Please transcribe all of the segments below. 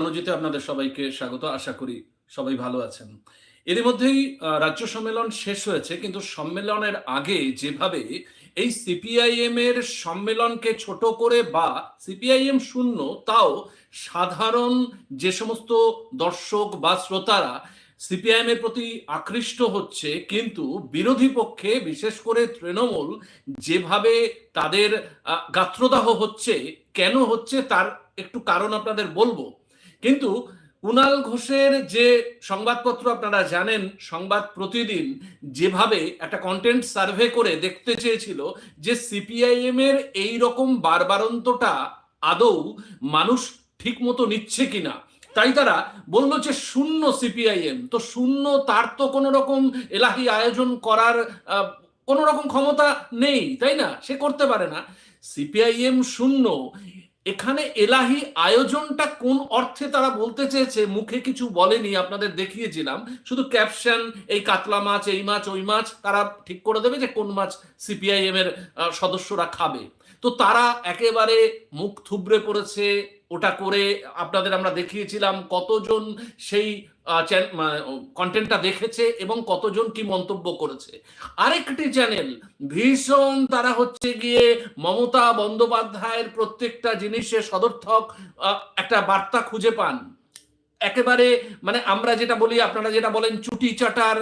আলোচিতে আপনাদের সবাইকে স্বাগত। আশা করি সবাই ভালো আছেন। এর মধ্যেই রাজ্য সম্মেলন শেষ হয়েছে, কিন্তু সম্মেলনের আগে যেভাবে এই সিপিআইএম এর সম্মেলনকে ছোট করে বা সিপিআইএম শূন্য, তাও সাধারণ যে সমস্ত দর্শক বা শ্রোতারা সিপিআইএম এর প্রতি আকৃষ্ট হচ্ছে, কিন্তু বিরোধী পক্ষে, বিশেষ করে তৃণমূল, যেভাবে তাদের গাত্রদাহ হচ্ছে, কেন হচ্ছে, তার একটু কারণ আপনাদের বলব। কিন্তু কুণাল ঘোষের যে সংবাদপত্র আপনারা জানেন, সংবাদ প্রতিদিন যেভাবে একটা কন্টেন্ট সার্ভে করে দেখতে চেয়েছিল যে সিপিআইএম এর এই রকম বারবারন্তটা আদৌ মানুষ ঠিক মতো নিচ্ছে কিনা। তাই তারা বলল যে শূন্য সিপিআইএম তো শূন্য তার তো কোনো রকম এলাহি আয়োজন করার কোনো রকম ক্ষমতা নেই, তাই না? সে করতে পারে না। সিপিআইএম শূন্য এখানে এলাহি আয়োজনটা কোন অর্থে তারা বলতে চেয়েছে, মুখে কিছু বলেনি, আপনাদের দেখিয়েছিলাম। শুধু ক্যাপশন এই কাতলা মাছ, এই মাছ, ওই মাছ, তারা ঠিক করে দেবে যে কোন মাছ সিপিআইএম এর সদস্যরা খাবে। তো তারা একেবারে মুখ থুবড়ে পড়েছে, ওটা করে আপনাদের আমরা দেখিয়েছিলাম কতজন সেই কন্টেন্টটা দেখেছে এবং কতজন কি মন্তব্য করেছে। আরেকটি চ্যানেল ভীষণ তারা হচ্ছে গিয়ে মমতা বন্দ্যোপাধ্যায়ের প্রত্যেকটা জিনিসে সদর্থক একটা বার্তা খুঁজে পান। একেবারে মানে আমরা যেটা বলি, আপনারা যেটা বলেন, চুটি চাটার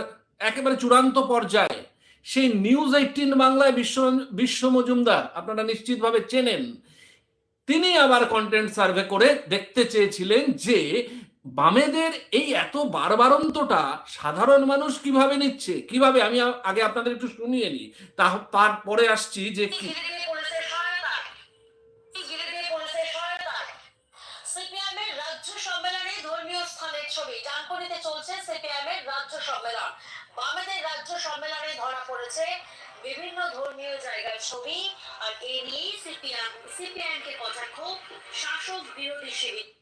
একেবারে চূড়ান্ত পর্যায়ে। সেই নিউজ এইটিন বাংলায় বিশ্ব বিশ্ব মজুমদার, আপনারা নিশ্চিতভাবে চেনেন। তিনি আবার কন্টেন্ট সার্ভে করে দেখতে চেয়েছিলেন যে বামেদের এই এত বারবারন্তটা সাধারণ মানুষ কীভাবে নিচ্ছে? কীভাবে? আমি আগে আপনাদের একটু শুনিয়ে নিই। তারপরে আসছি যে কি চলছে রাজ্য সম্মেলন। বামেদের রাজ্য সম্মেলনে ধরা পড়েছে বিভিন্ন ধর্মীয় জায়গার ছবি। আর এ নিয়েই সিপিএম সিপিএম কে কটাক্ষ শাসক বিরোধী শিবির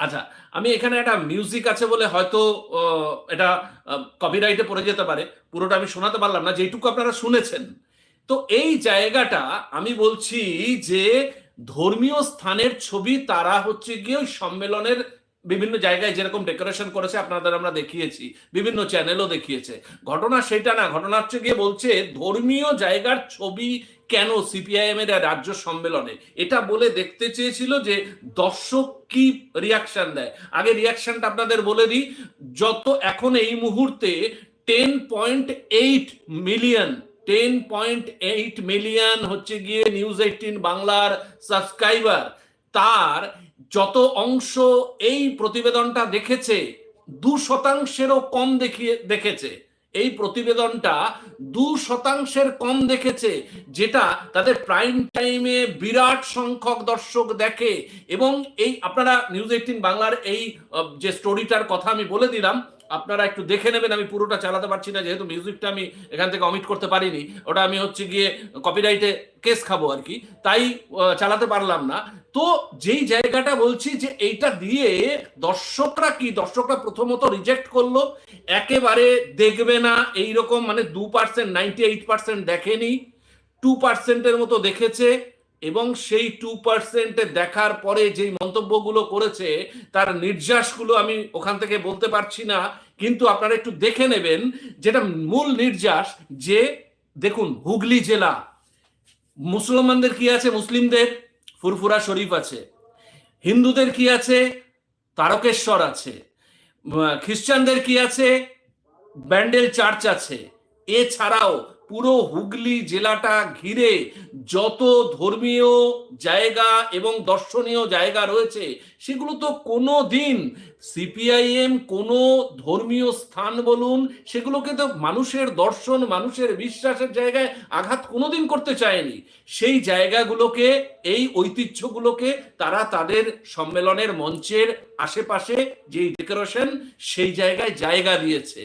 আচ্ছা আমি এখানে একটা মিউজিক আছে বলে হয়তো এটা কপিরাইটে পড়ে যেতে পারে। পুরোটা আমি শোনাতে পারলাম না যেটুকু আপনারা শুনেছেন। তো এই জায়গাটা আমি বলছি যে, ধর্মীয় স্থানের ছবি তারা হচ্ছে গিয়ে ওই সম্মেলনের বিভিন্ন জায়গায় যেরকম ডেকোরেশন করেছে আপনাদের আমরা দেখিয়েছি, বিভিন্ন চ্যানেলও দেখিয়েছে। ঘটনা সেটা না, ঘটনা হচ্ছে গিয়ে বলছে, ধর্মীয় জায়গার ছবি কেন সিপিআইএম এর রাজ্য সম্মেলনে? এটা বলে দেখতে চেয়েছিল যে দর্শক কি রিয়াকশন দেয়। আগে রিয়াকশনটা আপনাদের বলে দিই, যত এখন এই মুহূর্তে ten point eight million ten point eight million হচ্ছে গিয়ে নিউজ এইটিন বাংলার সাবস্ক্রাইবার তার যত অংশ এই প্রতিবেদনটা দেখেছে, দু শতাংশেরও কম দেখিয়ে দেখেছে। এই প্রতিবেদনটা দু শতাংশের কম দেখেছে, যেটা তাদের প্রাইম টাইমে বিরাট সংখ্যক দর্শক দেখে এবং এই আপনারা নিউজ এইটিন বাংলার এই যে স্টোরিটার কথা আমি বলে দিলাম আপনারা একটু দেখে নেবেন, আমি পুরোটা চালাতে পারছি না, যেহেতু মিউজিকটা আমি এখান থেকে অমিট করতে পারিনি। ওটা আমি হচ্ছে গিয়ে কপিরাইটে কেস খাব আর কি। তাই চালাতে পারলাম না। তো যেই জায়গাটা বলছি যে এইটা দিয়ে দর্শকরা কি, দর্শকরা প্রথমত রিজেক্ট করল, একেবারে দেখবে না, এইরকম মানে দু পার্সেন্ট নাইনটি এইট পার্সেন্ট দেখেনি টু পার্সেন্টের মতো দেখেছে এবং সেই টু পার্সেন্টে দেখার পরে যেই মন্তব্যগুলো করেছে, তার নির্যাসগুলো আমি ওখান থেকে বলতে পারছি না, কিন্তু আপনারা একটু দেখে নেবেন যেটা মূল নির্যাস যে, দেখুন, হুগলি জেলা, মুসলমানদের কি আছে? মুসলিমদের? ফুরফুরা শরীফ আছে। হিন্দুদের কি আছে? তারকেশ্বর আছে। খ্রিস্টানদের কি আছে? ব্যান্ডেল চার্চ আছে। এছাড়াও পুরো হুগলি জেলাটা ঘিরে যত ধর্মীয় জায়গা এবং দর্শনীয় জায়গা রয়েছে, সেগুলো তো কোনো দিন সিপিআইএম কোনো ধর্মীয় স্থান বলুন, সেগুলোকে তো মানুষের দর্শন, মানুষের বিশ্বাসের জায়গায় আঘাত কোনোদিন করতে চায়নি। সেই জায়গাগুলোকে, এই ঐতিহ্যগুলোকে তারা তাদের সম্মেলনের মঞ্চের আশেপাশে যেই ডেকোরেশন, সেই জায়গায় জায়গা দিয়েছে।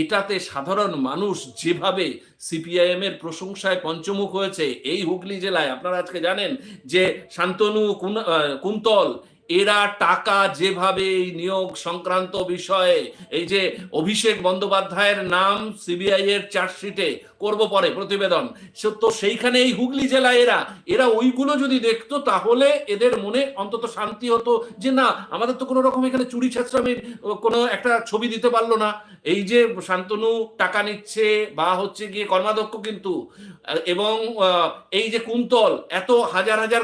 এটাতে সাধারণ মানুষ যেভাবে সিপিআইএম এর প্রশংসায় পঞ্চমুখ হয়েছে, এই হুগলি জেলায়, আপনারা আজকে জানেন যে শান্তনু কুন- কুন্তল, এরা টাকা যেভাবে এই নিয়োগ সংক্রান্ত বিষয়ে, এই যে অভিষেক বন্দ্যোপাধ্যায়ের নাম সিবিআই এর চার্জশিটে করব পরে প্রতিবেদন। তো সেইখানে এই হুগলি জেলা এরা। এরা ওইগুলো যদি দেখতো, তাহলে এদের মনে অন্তত শান্তি হতো যে না, আমাদের তো কোনো রকম এখানে চুরি ছেঁচড়ামির কোনো একটা ছবি দিতে পারল না। এই যে শান্তনু টাকা নিচ্ছে বা হচ্ছে গিয়ে কর্মাধ্যক্ষ কিন্তু, এবং এই যে কুন্তল, এত হাজার হাজার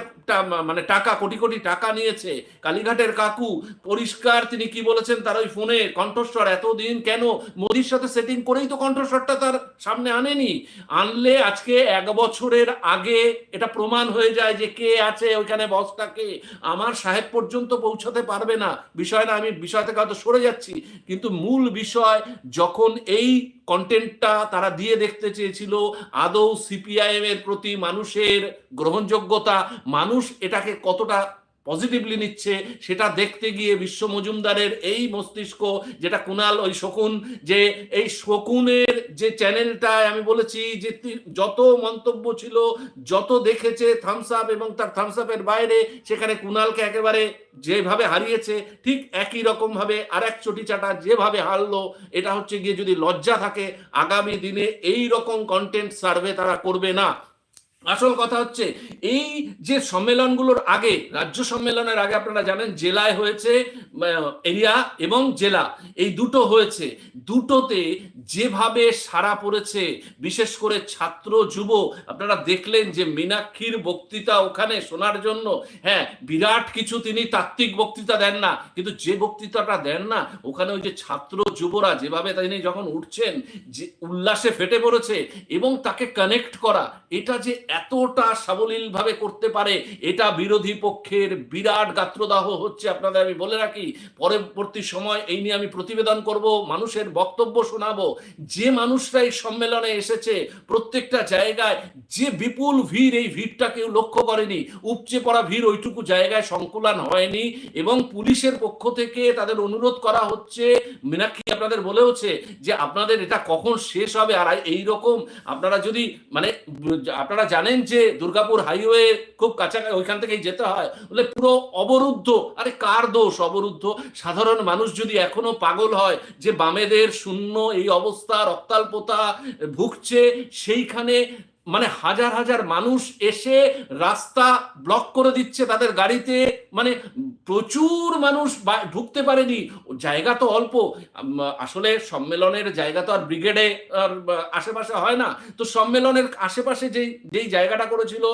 মানে টাকা, কোটি কোটি টাকা নিয়েছে। কালীঘাটের কাকু, পরিষ্কার তিনি কি বলেছেন তার ওই ফোনে, কণ্ঠস্বর, এতদিন কেন? মোদির সাথে সেটিং করেই তো কণ্ঠস্বরটা তার সামনে আনেনি। আনলে আজকে এক বছরের আগে এটা প্রমাণ হয়ে যায় যে কে আছে ওইখানে বসটাকে। আমার সাহেব পর্যন্ত পৌঁছাতে পারবে না। বিষয় না, আমি বিষয় থেকে হয়তো সরে যাচ্ছি। কিন্তু মূল বিষয়, যখন এই কন্টেন্টটা তারা দিয়ে দেখতে চেয়েছিল, আদৌ সিপিআইএম এর প্রতি মানুষের গ্রহণযোগ্যতা, মানুষ এটাকে কতটা পজিটিভলি নিচ্ছে, সেটা দেখতে গিয়ে বিশ্ব মজুমদারের এই মস্তিষ্ক, যেটা কুনাল, ওই শকুন, যে এই শকুনের যে চ্যানেলটায় আমি বলেছি যে যত মন্তব্য ছিল, যত দেখেছে থামস আপ এবং তার থামস আপের বাইরে, সেখানে কুনালকে একেবারে যেভাবে হারিয়েছে, ঠিক একই রকম ভাবে আর এক চটি চাটা যেভাবে হারলো, এটা হচ্ছে গিয়ে যদি লজ্জা থাকে, আগামী দিনে এই রকম কন্টেন্ট সার্ভে তারা করবে না। আসল কথা হচ্ছে, এই যে সম্মেলনগুলোর আগে, রাজ্য সম্মেলনের আগে আপনারা জানেন, জেলায় হয়েছে এরিয়া এবং জেলা। এই দুটো হয়েছে। দুটোতে যেভাবে সারা পড়েছে, বিশেষ করে ছাত্র, যুব, আপনারা দেখলেন যে মীনাক্ষীর বক্তৃতা ওখানে শোনার জন্য হ্যাঁ বিরাট কিছু তিনি তাত্ত্বিক বক্তৃতা দেন না, কিন্তু যে বক্তৃতাটা দেন না, ওখানে ওই যে ছাত্র, যুবরা যেভাবে তিনি যখন উঠছেন, যে উল্লাসে ফেটে পড়েছে এবং তাকে কানেক্ট করা, এটা যে এতটা সাবলীল ভাবে করতে পারে, এটা বিরোধী পক্ষের বিরাট গাত্রদাহ হচ্ছে, আপনাদের আমি বলে রাখি। পরবর্তী সময় এই নিয়ে আমি প্রতিবেদন করব, মানুষের বক্তব্য শোনাবো। যে মানুষরা এই সম্মেলনে এসেছে, প্রত্যেকটা জায়গায় যে বিপুল ভিড় এই ভিড়টা কেউ লক্ষ্য করেনি, উপচে পড়া ভিড় ওইটুকু জায়গায় সংকুলান হয়নি এবং পুলিশের পক্ষ থেকে তাদের অনুরোধ করা হচ্ছে, মীনাক্ষী আপনাদের বলেওছে যে আপনাদের এটা কখন শেষ হবে? আর এই রকম আপনারা যদি মানে আপনারা জানেন যে দুর্গাপুর হাইওয়ে খুব কাছাকাছি ওইখান থেকেই যেতে হয়, বলে পুরো অবরুদ্ধ। আরে কার দোষ অবরুদ্ধ? সাধারণ মানুষ যদি এখনও পাগল হয় যে বামেদের শূন্য এই অবস্থা, রক্তাল্পতা ভুগছে, সেইখানে মানে হাজার হাজার মানুষ এসে রাস্তা ব্লক করে দিচ্ছে তাদের গাড়িতে। মানে প্রচুর মানুষ ঢুকতে পারেনি। জায়গা তো অল্প। আসলে সম্মেলনের জায়গা তো আর ব্রিগেডে আশেপাশে হয় না। তো সম্মেলনের আশেপাশে যেই যেই জায়গাটা করেছিল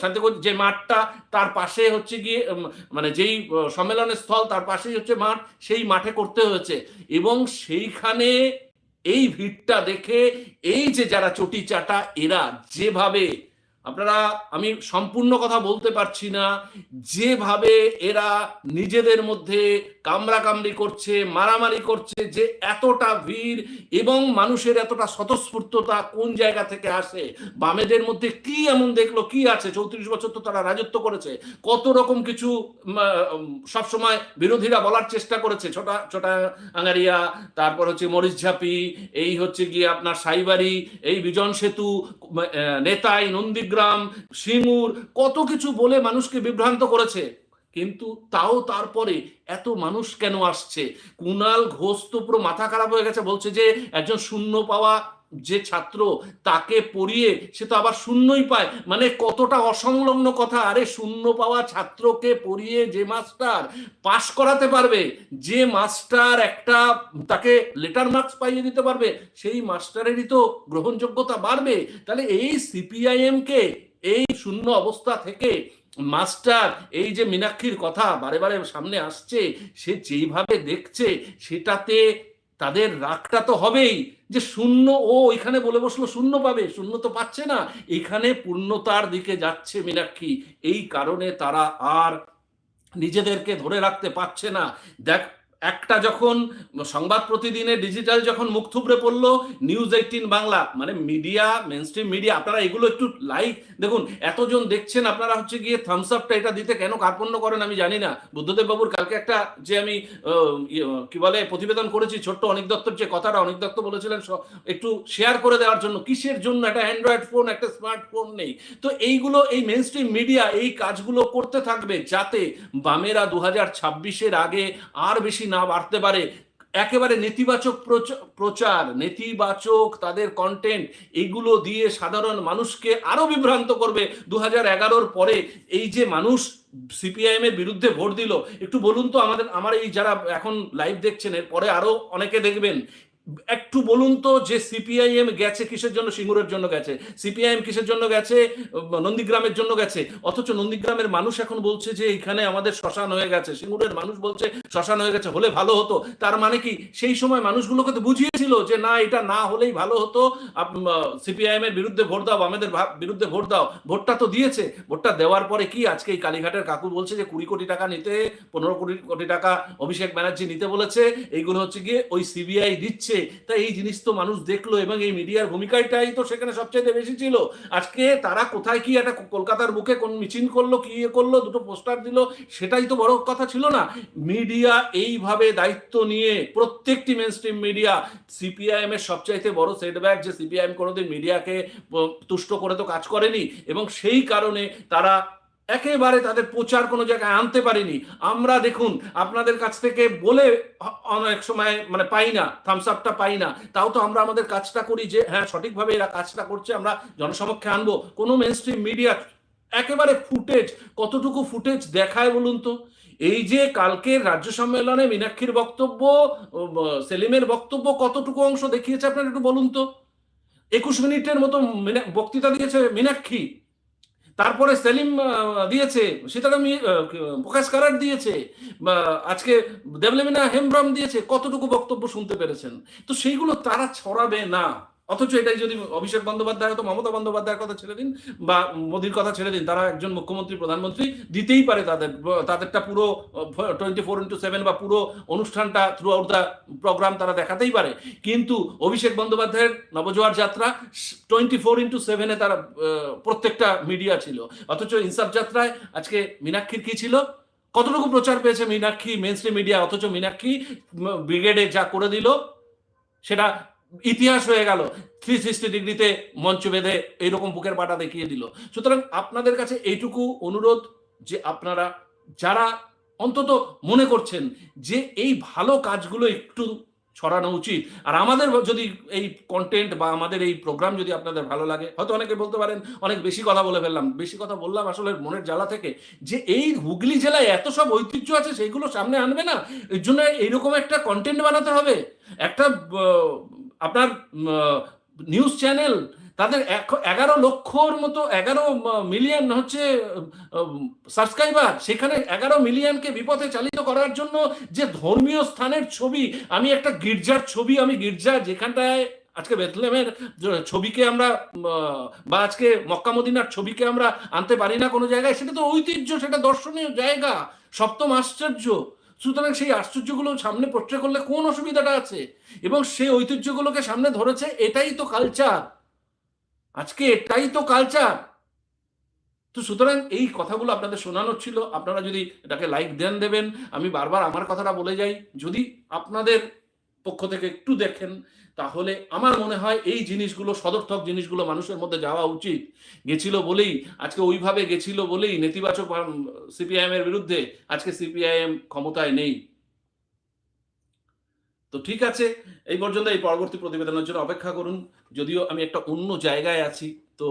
শান্তিগঞ্জ, যে মাঠটা, তার পাশে হচ্ছে গিয়ে মানে যেই সম্মেলনের স্থল, তার পাশেই হচ্ছে মাঠ, সেই মাঠে করতে হয়েছে। এবং সেইখানে এই ভিড়টা দেখে এই যে যারা চটি চাটা এরা যেভাবে আপনারা, আমি সম্পূর্ণ কথা বলতে পারছি না। যেভাবে এরা নিজেদের মধ্যে কামড়াকামড়ি করছে, মারামারি করছে, যে এতটা ভিড় এবং মানুষের এতটা স্বতঃস্ফূর্ততা কোন জায়গা থেকে আসে, বামেদের মধ্যে কি এমন দেখল, কি আছে? চৌত্রিশ বছর তো তারা রাজত্ব করেছে। কত রকম কিছু সবসময় বিরোধীরা বলার চেষ্টা করেছে। ছোটা ছোটা আঙ্গারিয়া তারপর হচ্ছে মরিচ ঝাপি, এই হচ্ছে গিয়ে আপনার সাইবাড়ি, এই বিজন সেতু নেতাই নেতাই নন্দীগ্রাম সিঙ্গুর কত কিছু বলে মানুষকে বিভ্রান্ত করেছে। কিন্তু তাও তারপরে এত মানুষ কেন আসছে? কুনাল ঘোষ তো পুরো মাথা খারাপ হয়ে গেছে, বলছে যে একজন শূন্য পাওয়া যে ছাত্র তাকে পড়িয়ে সে তো আবার শূন্যই পায়। মানে কতটা অসংলগ্ন কথা। আরে শূন্য পাওয়া ছাত্রকে পড়িয়ে যে মাস্টার পাশ করাতে পারবে, যে মাস্টার একটা তাকে লেটার মার্কস পাইয়ে দিতে পারবে, সেই মাস্টারেরই তো গ্রহণযোগ্যতা বাড়বে। তাহলে এই সিপিআইএম কে, এই শূন্য অবস্থা থেকে মাস্টার, এই যে মীনাক্ষীর কথা বারে বারে সামনে আসছে, সে যেইভাবে দেখছে, সেটাতে তাদের রাগটা তো হবেই যে শূন্য, ও এখানে বলে বসল, শূন্য পাবে, শূন্য তো পাচ্ছে না। এখানে পূর্ণতার দিকে যাচ্ছে মীনাক্ষী। এই কারণে তারা আর নিজেদেরকে ধরে রাখতে পারছে না। দেখ একটা যখন সংবাদ প্রতিদিনে ডিজিটাল যখন মুখ থুবড়ে পড়ল নিউজ এইটিন বাংলা মানে মিডিয়া মেন স্ট্রিম মিডিয়া আপনারা এগুলো একটু লাইক দেখুন এতজন দেখছেন আপনারা হচ্ছে গিয়ে থামস আপটা এটা দিতে কেন কার্পণ্য করেন আমি জানি না। বুদ্ধদেব বাবুর কালকে একটা যে আমি ইয়ে, কি বলে প্রতিবেদন করেছি ছোট্ট অনিক দত্তর যে কথাটা অনিক দত্ত বলেছিলেন একটু শেয়ার করে দেওয়ার জন্য কিসের জন্য একটা অ্যান্ড্রয়েড ফোন একটা স্মার্টফোন নেই? তো এইগুলো এই মেন স্ট্রিম মিডিয়া এই কাজগুলো করতে থাকবে যাতে বামেরা দু হাজার ছাব্বিশের আগে আর বেশি না বাড়তে পারে। একেবারে নেতিবাচক প্রচ- প্রচার, নেতিবাচক তাদের কন্টেন্ট এইগুলো দিয়ে সাধারণ মানুষকে আরও বিভ্রান্ত করবে। দু হাজার এগারোর পরে এই যে মানুষ সিপিআইএম এর বিরুদ্ধে ভোট দিল, একটু বলুন তো আমাদের, আমার এই যারা এখন লাইভ দেখছেন এর পরে আরও অনেকে দেখবেন একটু বলুন তো যে সিপিআইএম গেছে কিসের জন্য? সিঙ্গুরের জন্য গেছে। সিপিআইএম কিসের জন্য গেছে? নন্দীগ্রামের জন্য গেছে। অথচ নন্দীগ্রামের মানুষ এখন বলছে যে এখানে আমাদের শ্মশান হয়ে গেছে। সিঙ্গুরের মানুষ বলছে শ্মশান হয়ে গেছে, হলে ভালো হতো। তার মানে কি? সেই সময় মানুষগুলোকে তো বুঝিয়েছিল যে না, এটা না হলেই ভালো হতো। সিপিআইএম এর বিরুদ্ধে ভোট দাও, আমাদের বিরুদ্ধে ভোট দাও। ভোটটা তো দিয়েছে। ভোটটা দেওয়ার পরে কি আজকে এই কালীঘাটের কাকু বলছে যে কুড়ি কোটি টাকা নিতে, পনেরো কোটি কোটি টাকা অভিষেক ব্যানার্জি নিতে বলেছে। এইগুলো হচ্ছে গিয়ে ওই সিবিআই দিচ্ছে। তা এই জিনিস তো মানুষ দেখল এবং এই মিডিয়ার ভূমিকাটাই তো সেখানে সবচাইতে বেশি ছিল। আজকে তারা কোথায় কি একটা কলকাতার বুকে কোন মিছিল করল, কি ইয়ে করল, দুটো পোস্টার দিল, সেটাই তো বড় কথা ছিল না। মিডিয়া এইভাবে দায়িত্ব নিয়ে প্রত্যেকটি মেন স্ট্রিম মিডিয়া সিপিআইএম এর সবচাইতে বড় সেটব্যাক যে সিপিআইএম কোনোদিন মিডিয়াকে তুষ্ট করে তো কাজ করেনি, এবং সেই কারণে তারা একেবারে তাদের প্রচার কোনো জায়গায় আনতে পারিনি। আমরা দেখুন, আপনাদের কাছ থেকে বলে অনেক সময় মানে পাই না থামস আপটা পাই না। তাও তো আমরা আমাদের কাজটা করি যে হ্যাঁ সঠিকভাবে এরা কাজটা করছে, আমরা জনসমক্ষে আনব। কোনো মেন স্ট্রিম মিডিয়া একেবারে ফুটেজ কতটুকু ফুটেজ দেখায় বলুন তো? এই যে কালকের রাজ্য সম্মেলনে মীনাক্ষীর বক্তব্য সেলিমের বক্তব্য কতটুকু অংশ দেখিয়েছে আপনারা একটু বলুন তো? একুশ মিনিটের মতো বক্তৃতা দিয়েছে মীনাক্ষী। তারপরে সেলিম দিয়েছে, সীতারাম প্রকাশ কারাট দিয়েছে আজকে দেবলেমিনা হেমব্রাম দিয়েছে, কতটুকু বক্তব্য শুনতে পেরেছেন? তো সেইগুলো তারা ছড়াবে না। অথচ এটাই যদি অভিষেক বন্দ্যোপাধ্যায় তো মমতা বন্দ্যোপাধ্যায়ের কথা ছেড়ে দিন বা মোদির কথা ছেড়ে দিন, তারা একজন মুখ্যমন্ত্রী, প্রধানমন্ত্রী দিতেই পারে তাদের, তাদেরটা পুরো টোয়েন্টি ফোর ইন্টু সেভেন বা পুরো অনুষ্ঠানটা থ্রু আউট দ্য প্রোগ্রাম তারা দেখাতেই পারে। কিন্তু অভিষেক বন্দ্যোপাধ্যায়ের নবজোয়ার যাত্রা টোয়েন্টি ফোর ইন্টু সেভেনে তারা প্রত্যেকটা মিডিয়া ছিল। অথচ ইনসাফ যাত্রায় আজকে মীনাক্ষীর কি ছিল? কতটুকু প্রচার পেয়েছে মীনাক্ষী মেন স্ট্রিম মিডিয়া অথচ মীনাক্ষী ব্রিগেডে যা করে দিল, সেটা ইতিহাস হয়ে গেল। থ্রি সিক্সটি ডিগ্রিতে মঞ্চ বেঁধে এইরকম বুকের পাটা দেখিয়ে দিল। সুতরাং আপনাদের কাছে এইটুকু অনুরোধ যে আপনারা, যারা অন্তত মনে করছেন যে এই ভালো কাজগুলো একটু ছড়ানো উচিত, আর আমাদের যদি এই কন্টেন্ট বা আমাদের এই প্রোগ্রাম যদি আপনাদের ভালো লাগে, হয়তো অনেকে বলতে পারেন, অনেক বেশি কথা বলে ফেললাম, বেশি কথা বললাম আসলে মনের জ্বালা থেকে, যে এই হুগলি জেলায় এত সব ঐতিহ্য আছে সেইগুলো সামনে আনবে না? এর জন্য এইরকম একটা কন্টেন্ট বানাতে হবে। একটা আপনার নিউজ চ্যানেল তাদের এগারো লক্ষর মতো, এগারো মিলিয়ন হচ্ছে সাবস্ক্রাইবার সেখানে এগারো মিলিয়নকে বিপথে চালিত করার জন্য যে ধর্মীয় স্থানের ছবি, আমি একটা গির্জার ছবি, আমি গির্জা যেখানটায় আজকে বেথলেমের ছবিকে আমরা বা আজকে মক্কা মদিনার ছবিকে আমরা আনতে পারি না কোনো জায়গায়, সেটা তো ঐতিহ্য, সেটা দর্শনীয় জায়গা, সপ্তম আশ্চর্য। সুতরাং সেই আশ্চর্যগুলো সামনে পোট্রে করলে কোন অসুবিধাটা আছে? এবং সেই ঐতিহ্যগুলোকে সামনে ধরেছে, এটাই তো কালচার আজকে এটাই তো কালচার তো সুতরাং এই কথাগুলো আপনাদের শোনানোর ছিল। আপনারা যদি এটাকে লাইক দেন দেবেন, আমি বারবার আমার কথাটা বলে যাই। যদি আপনাদের পক্ষ থেকে একটু দেখেন, তাহলে আমার মনে হয় এই জিনিসগুলো, সদর্থক জিনিসগুলো মানুষের মধ্যে যাওয়া উচিত। গেছিল বলেই, আজকে ওইভাবে গেছিল বলেই নেতিবাচক সিপিআইএম এর বিরুদ্ধে আজকে সিপিআইএম ক্ষমতায় নেই। তো ঠিক আছে, এই পর্যন্ত এই পরবর্তী প্রতিবেদনের জন্য অপেক্ষা করুন। যদিও আমি একটা অন্য জায়গায় আছি তো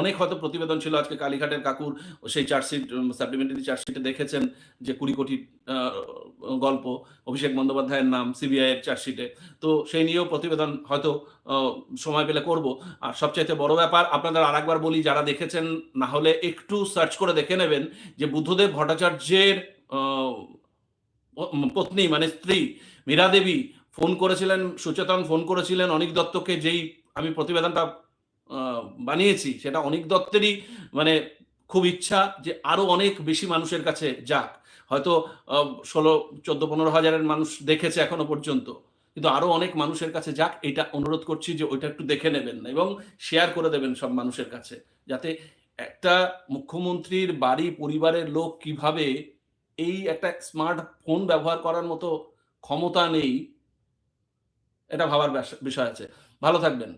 অনেক হয়তো প্রতিবেদন ছিল, আজকে কালীঘাটের কাকুর সেই চার্জশিট সাপ্লিমেন্টারি চার্জশিটে দেখেছেন যে কুড়ি কোটি গল্প, অভিষেক বন্দ্যোপাধ্যায়ের নাম, সিবিআই এর চার্জশিটে। তো সেই নিয়েও প্রতিবেদন হয়তো সময় পেলে করব। আর সবচাইতে বড় ব্যাপার, আপনাদের আরেকবার বলি, যারা দেখেছেন, না হলে একটু সার্চ করে দেখে নেবেন যে বুদ্ধদেব ভট্টাচার্যের পত্নী মানে স্ত্রী মীরা দেবী ফোন করেছিলেন, সুচেতন ফোন করেছিলেন অনিক দত্তকে, যেই আমি প্রতিবেদনটা বানিয়েছি, সেটা অনেক দত্তেরই মানে খুব ইচ্ছা যে আরও অনেক বেশি মানুষের কাছে যাক। হয়তো ষোলো, চোদ্দ, পনেরো হাজারের মানুষ দেখেছে এখনও পর্যন্ত। কিন্তু আরও অনেক মানুষের কাছে যাক, এটা অনুরোধ করছি যে ওইটা একটু দেখে নেবেন এবং শেয়ার করে দেবেন সব মানুষের কাছে। যাতে একটা মুখ্যমন্ত্রীর বাড়ি, পরিবারের লোক কীভাবে এই একটা স্মার্ট ফোন ব্যবহার করার মতো ক্ষমতা নেই, এটা ভাবার বিষয় আছে। ভালো থাকবেন।